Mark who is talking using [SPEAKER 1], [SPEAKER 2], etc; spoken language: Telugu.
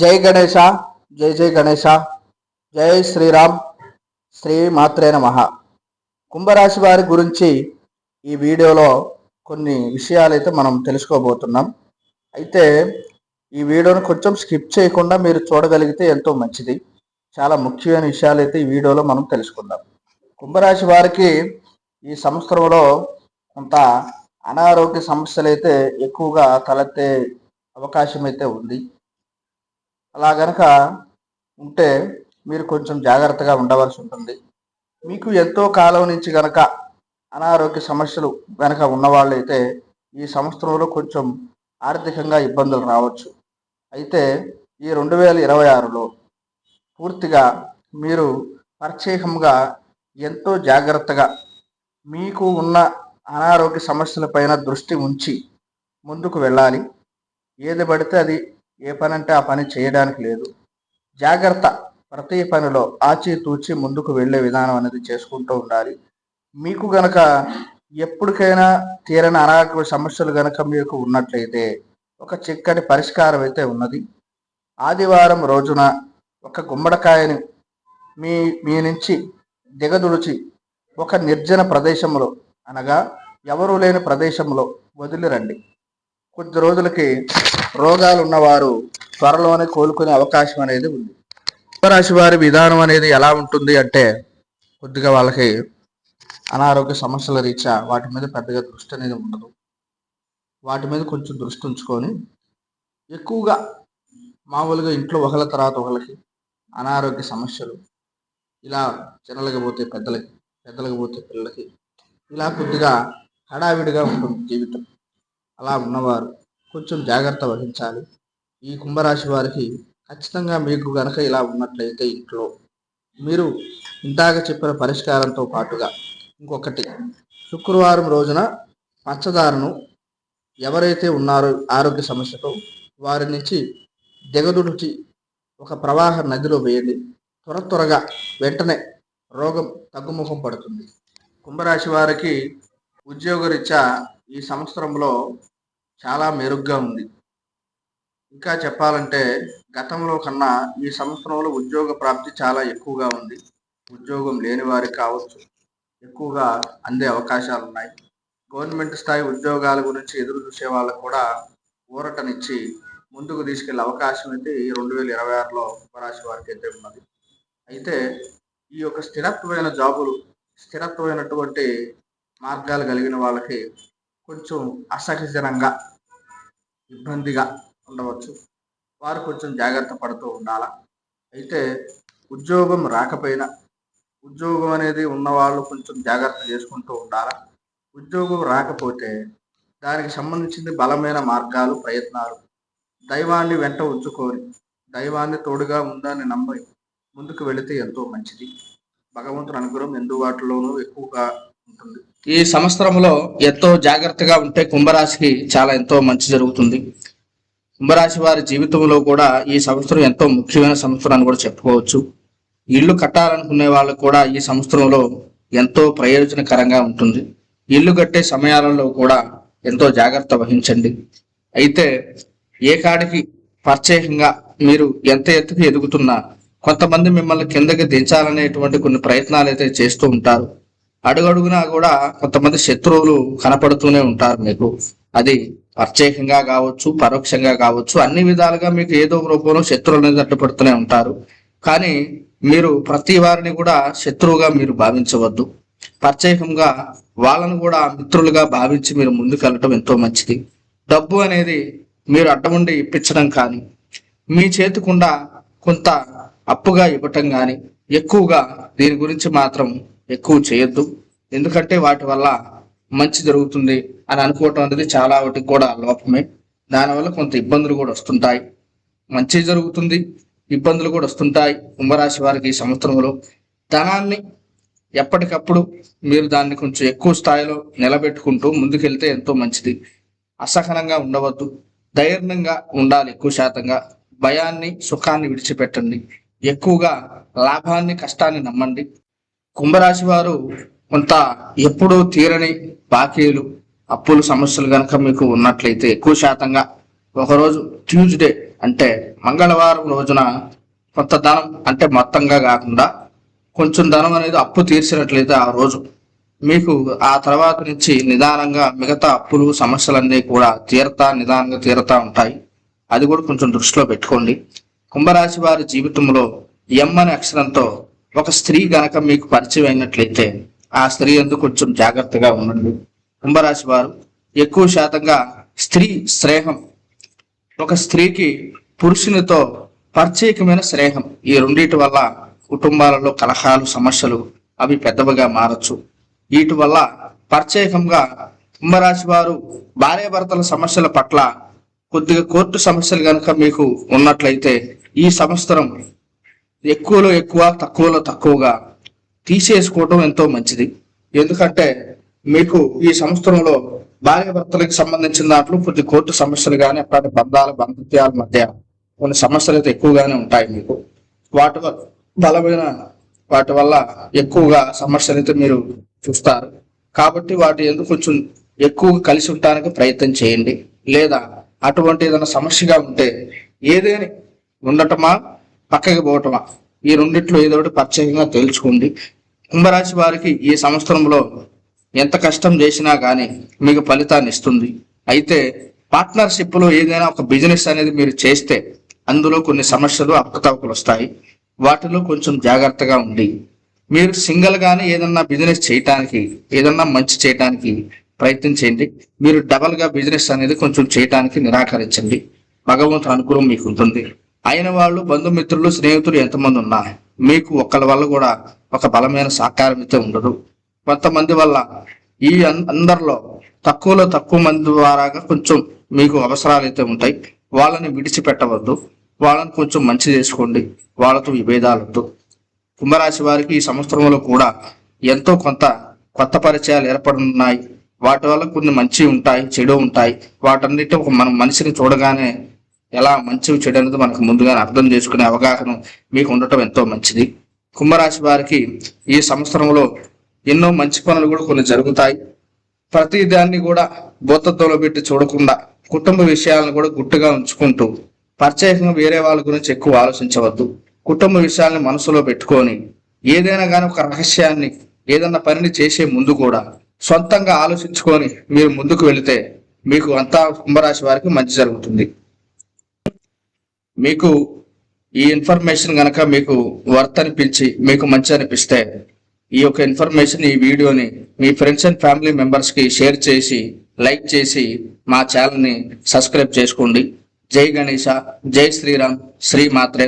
[SPEAKER 1] జై గణేష జై జై గణేష జై శ్రీరామ్ శ్రీ మాత్రే నమ. కుంభరాశి వారి గురించి ఈ వీడియోలో కొన్ని విషయాలు అయితే మనం తెలుసుకోబోతున్నాం. అయితే ఈ వీడియోను కొంచెం స్కిప్ చేయకుండా మీరు చూడగలిగితే ఎంతో మంచిది. చాలా ముఖ్యమైన విషయాలు అయితే ఈ వీడియోలో మనం తెలుసుకుందాం. కుంభరాశి వారికి ఈ సంవత్సరంలో కొంత అనారోగ్య సమస్యలు అయితే ఎక్కువగా తలెత్తే అవకాశం అయితే ఉంది. అలా గనక ఉంటే మీరు కొంచెం జాగ్రత్తగా ఉండవలసి ఉంటుంది. మీకు ఎంతో కాలం నుంచి గనక అనారోగ్య సమస్యలు గనక ఉన్నవాళ్ళైతే ఈ సంవత్సరంలో కొంచెం ఆర్థికంగా ఇబ్బందులు రావచ్చు. అయితే ఈ రెండు వేల ఇరవై ఆరులో పూర్తిగా మీరు ప్రత్యేకంగా ఎంతో జాగ్రత్తగా మీకు ఉన్న అనారోగ్య సమస్యలపైన దృష్టి ఉంచి ముందుకు వెళ్ళాలి. ఏది పడితే అది ఏ పని అంటే ఆ పని చేయడానికి లేదు. జాగ్రత్త ప్రతి పనిలో ఆచితూచి ముందుకు వెళ్ళే విధానం అనేది చేసుకుంటూ ఉండాలి. మీకు గనక ఎప్పటికైనా తీరని అనారోగ్య సమస్యలు గనక మీకు ఉన్నట్లయితే ఒక చిక్కటి పరిష్కారం అయితే ఉన్నది. ఆదివారం రోజున ఒక గుమ్మడికాయని మీ మీ నుంచి దిగదుడిచి ఒక నిర్జన ప్రదేశంలో అనగా ఎవరూ లేని ప్రదేశంలో వదిలిరండి. కొద్ది రోజులకి రోగాలు ఉన్నవారు త్వరలోనే కోలుకునే అవకాశం అనేది ఉంది. కుంభరాశి వారి విధానం అనేది ఎలా ఉంటుంది అంటే కొద్దిగా వాళ్ళకి అనారోగ్య సమస్యల రీత్యా వాటి మీద పెద్దగా దృష్టి అనేది ఉండదు. వాటి మీద కొంచెం దృష్టి ఉంచుకొని ఎక్కువగా మామూలుగా ఇంట్లో ఒకళ్ళ తర్వాత ఒకళ్ళకి అనారోగ్య సమస్యలు ఇలా చిన్నలకి పోతే పెద్దలకి పెద్దలకి పోతే పిల్లలకి ఇలా కొద్దిగా హడావిడిగా ఉంటుంది జీవితం. అలా ఉన్నవారు కొంచెం జాగ్రత్త వహించాలి. ఈ కుంభరాశి వారికి ఖచ్చితంగా మీకు గనక ఇలా ఉన్నట్లయితే ఇంట్లో మీరు ఇందాక చెప్పిన పరిష్కారంతో పాటుగా ఇంకొకటి శుక్రవారం రోజున పంచదారను ఎవరైతే ఉన్నారో ఆరోగ్య సమస్యతో వారి నుంచి దిగదుడిచి ఒక ప్రవాహ నదిలో వేయండి. త్వర త్వరగా వెంటనే రోగం తగ్గుముఖం పడుతుంది. కుంభరాశి వారికి ఉద్యోగరీత్యా ఈ సంవత్సరంలో చాలా మెరుగ్గా ఉంది. ఇంకా చెప్పాలంటే గతంలో కన్నా ఈ సంవత్సరంలో ఉద్యోగ ప్రాప్తి చాలా ఎక్కువగా ఉంది. ఉద్యోగం లేని వారికి కావచ్చు ఎక్కువగా అందే అవకాశాలు ఉన్నాయి. గవర్నమెంట్ స్థాయి ఉద్యోగాల గురించి ఎదురు చూసే వాళ్ళకు కూడా ఊరటనిచ్చి ముందుకు తీసుకెళ్ళే అవకాశం అయితే ఈ రెండు వేల ఇరవై ఆరులో కుంభరాశి వారికి అయితే ఉన్నది. అయితే ఈ యొక్క స్థిరత్వమైన జాబులు స్థిరత్వమైనటువంటి మార్గాలు కలిగిన వాళ్ళకి కొంచెం అసహజనంగా ఇబ్బందిగా ఉండవచ్చు. వారు కొంచెం జాగ్రత్త పడుతూ ఉండాలి? అయితే ఉద్యోగం రాకపోయినా ఉద్యోగం అనేది ఉన్నవాళ్ళు కొంచెం జాగ్రత్త చేసుకుంటూ ఉండాలి? ఉద్యోగం రాకపోతే దానికి సంబంధించిన బలమైన మార్గాలు ప్రయత్నాలు. దైవాన్ని వెంట ఉంచుకొని దైవాన్ని తోడుగా ఉందని నమ్మి ముందుకు వెళితే ఎంతో మంచిది. భగవంతుని అనుగ్రహం ఎందుబాటులోనూ ఎక్కువగా ఈ సంవత్సరంలో ఎంతో జాగ్రత్తగా ఉంటే కుంభరాశికి చాలా ఎంతో మంచి జరుగుతుంది. కుంభరాశి వారి జీవితంలో కూడా ఈ సంవత్సరం ఎంతో ముఖ్యమైన సంవత్సరం అని కూడా చెప్పుకోవచ్చు. ఇల్లు కట్టాలనుకునే వాళ్ళకు కూడా ఈ సంవత్సరంలో ఎంతో ప్రయోజనకరంగా ఉంటుంది. ఇల్లు కట్టే సమయాలలో కూడా ఎంతో జాగ్రత్త వహించండి. అయితే ఏ కాడికి ప్రత్యేకంగా మీరు ఎంత ఎత్తుకు ఎదుగుతున్నా కొంతమంది మిమ్మల్ని కిందకి దించాలనేటువంటి కొన్ని ప్రయత్నాలు అయితే చేస్తూ ఉంటారు. అడుగడుగునా కూడా కొంతమంది శత్రువులు కనపడుతూనే ఉంటారు మీకు. అది ప్రత్యేకంగా కావచ్చు పరోక్షంగా కావచ్చు అన్ని విధాలుగా మీకు ఏదో ఒక రూపంలో శత్రువులు అనేది అడ్డుపడుతూనే ఉంటారు. కానీ మీరు ప్రతి వారిని కూడా శత్రువుగా మీరు భావించవద్దు. ప్రత్యేకంగా వాళ్ళను కూడా మిత్రులుగా భావించి మీరు ముందుకెళ్ళటం ఎంతో మంచిది. డబ్బు అనేది మీరు అడ్డముండి ఇప్పించడం కానీ మీ చేతికుండా కొంత అప్పుగా ఇవ్వటం కానీ ఎక్కువగా దీని గురించి మాత్రం ఎక్కువ చేయొద్దు. ఎందుకంటే వాటి వల్ల మంచి జరుగుతుంది అని అనుకోవటం అనేది చాలా వాటికి కూడా లోపమే. దానివల్ల కొంత ఇబ్బందులు కూడా వస్తుంటాయి. మంచి జరుగుతుంది ఇబ్బందులు కూడా వస్తుంటాయి కుంభరాశి వారికి ఈ సంవత్సరంలో. ధనాన్ని ఎప్పటికప్పుడు మీరు దాన్ని కొంచెం ఎక్కువ స్థాయిలో నిలబెట్టుకుంటూ ముందుకెళ్తే ఎంతో మంచిది. అసహనంగా ఉండవద్దు. ధైర్యంగా ఉండాలి ఎక్కువ శాతంగా. భయాన్ని సుఖాన్ని విడిచిపెట్టండి. ఎక్కువగా లాభాన్ని కష్టాన్ని నమ్మండి. కుంభరాశి వారు కొంత ఎప్పుడూ తీరని బాకీలు అప్పులు సమస్యలు కనుక మీకు ఉన్నట్లయితే ఎక్కువ శాతంగా ఒకరోజు ట్యూస్డే అంటే మంగళవారం రోజున కొంత ధనం అంటే మొత్తంగా కాకుండా కొంచెం ధనం అనేది అప్పు తీర్చినట్లయితే ఆ రోజు మీకు ఆ తర్వాత నుంచి నిదానంగా మిగతా అప్పులు సమస్యలన్నీ కూడా తీరతా నిదానంగా తీరతా ఉంటాయి. అది కూడా కొంచెం దృష్టిలో పెట్టుకోండి. కుంభరాశి వారి జీవితంలో ఎం అనే అక్షరంతో ఒక స్త్రీ గనక మీకు పరిచయం అయినట్లయితే ఆ స్త్రీ ఎందుకు కొంచెం జాగ్రత్తగా ఉండండి. కుంభరాశి వారు ఎక్కువ శాతంగా స్త్రీ స్నేహం ఒక స్త్రీకి పురుషునితో ప్రత్యేకమైన స్నేహం ఈ రెండింటి వల్ల కుటుంబాలలో కలహాలు సమస్యలు అవి పెద్దవిగా మారచ్చు. వీటి వల్ల ప్రత్యేకంగా కుంభరాశి వారు భార్యాభర్తల సమస్యల పట్ల కొద్దిగా కోర్టు సమస్యలు కనుక మీకు ఉన్నట్లయితే ఈ సంవత్సరం ఎక్కువలో ఎక్కువ తక్కువలో తక్కువగా తీసేసుకోవడం ఎంతో మంచిది. ఎందుకంటే మీకు ఈ సంవత్సరంలో భార్య భర్తలకు సంబంధించిన దాంట్లో కొద్ది కోర్టు సమస్యలు కానీ అట్లాంటి బంధాల బంధుత్యాల మధ్య కొన్ని సమస్యలు అయితే ఎక్కువగానే ఉంటాయి మీకు. వాటి వల్ల బలమైన వాటి వల్ల ఎక్కువగా సమస్యలు అయితే మీరు చూస్తారు. కాబట్టి వాటి ఎందుకు కొంచెం ఎక్కువగా కలిసి ఉండటానికి ప్రయత్నం చేయండి. లేదా అటువంటి ఏదైనా సమస్యగా ఉంటే ఏదేని ఉండటమా పక్కకి పోవటమా? ఈ రెండిట్లో ఏదో ఒకటి ప్రత్యేకంగా తెలుసుకోండి కుంభరాశి వారికి ఈ సంవత్సరంలో ఎంత కష్టం చేసినా కానీ మీకు ఫలితాన్ని ఇస్తుంది. అయితే పార్ట్నర్షిప్లో ఏదైనా ఒక బిజినెస్ అనేది మీరు చేస్తే అందులో కొన్ని సమస్యలు అవకతవకలు వస్తాయి. వాటిలో కొంచెం జాగ్రత్తగా ఉండి మీరు సింగిల్ గానే ఏదన్నా బిజినెస్ చేయటానికి ఏదన్నా మంచి చేయటానికి ప్రయత్నం చేయండి. మీరు డబల్గా బిజినెస్ అనేది కొంచెం చేయటానికి నిరాకరించండి. భగవంతు అనుకూలం మీకు ఉంటుంది. అయిన వాళ్ళు బంధుమిత్రులు స్నేహితులు ఎంతమంది ఉన్నా మీకు ఒకళ్ళ వల్ల కూడా ఒక బలమైన సహకారం అయితే ఉండదు. కొంతమంది వల్ల ఈ అందరిలో తక్కువలో తక్కువ మంది ద్వారాగా కొంచెం మీకు అవసరాలు అయితే ఉంటాయి. వాళ్ళని విడిచిపెట్టవద్దు. వాళ్ళని కొంచెం మంచి చేసుకోండి. వాళ్ళతో విభేదాలు వద్దు. కుంభరాశి వారికి ఈ సంవత్సరంలో కూడా ఎంతో కొంత కొత్త పరిచయాలు ఏర్పడుతున్నాయి వాటి వల్ల కొన్ని మంచి ఉంటాయి చెడు ఉంటాయి. వాటన్నిటి ఒక మనం మనిషిని చూడగానే ఎలా మంచి చెడు అనేది మనకు ముందుగానే అర్థం చేసుకునే అవగాహన మీకు ఉండటం ఎంతో మంచిది. కుంభరాశి వారికి ఈ సంవత్సరంలో ఎన్నో మంచి పనులు కూడా కొన్ని జరుగుతాయి. ప్రతి దాన్ని కూడా భూతత్వంలో పెట్టి చూడకుండా కుటుంబ విషయాలను కూడా గుట్టుగా ఉంచుకుంటూ ప్రత్యేకంగా వేరే వాళ్ళ గురించి ఎక్కువ ఆలోచించవద్దు. కుటుంబ విషయాల్ని మనసులో పెట్టుకొని ఏదైనా కానీ ఒక రహస్యాన్ని ఏదన్నా పనిని చేసే ముందు కూడా సొంతంగా ఆలోచించుకొని మీరు ముందుకు వెళితే మీకు అంతా కుంభరాశి వారికి మంచి జరుగుతుంది. మీకు ఈ ఇన్ఫర్మేషన్ గనక మీకు వర్త్ అనిపించి మీకు మంచి అనిపిస్తే ఈ యొక్క ఇన్ఫర్మేషన్ ఈ వీడియోని మీ ఫ్రెండ్స్ అండ్ ఫ్యామిలీ మెంబర్స్కి షేర్ చేసి లైక్ చేసి మా ఛానల్ని సబ్స్క్రైబ్ చేసుకోండి. జై గణేష జై శ్రీరామ్ శ్రీ మాత్రే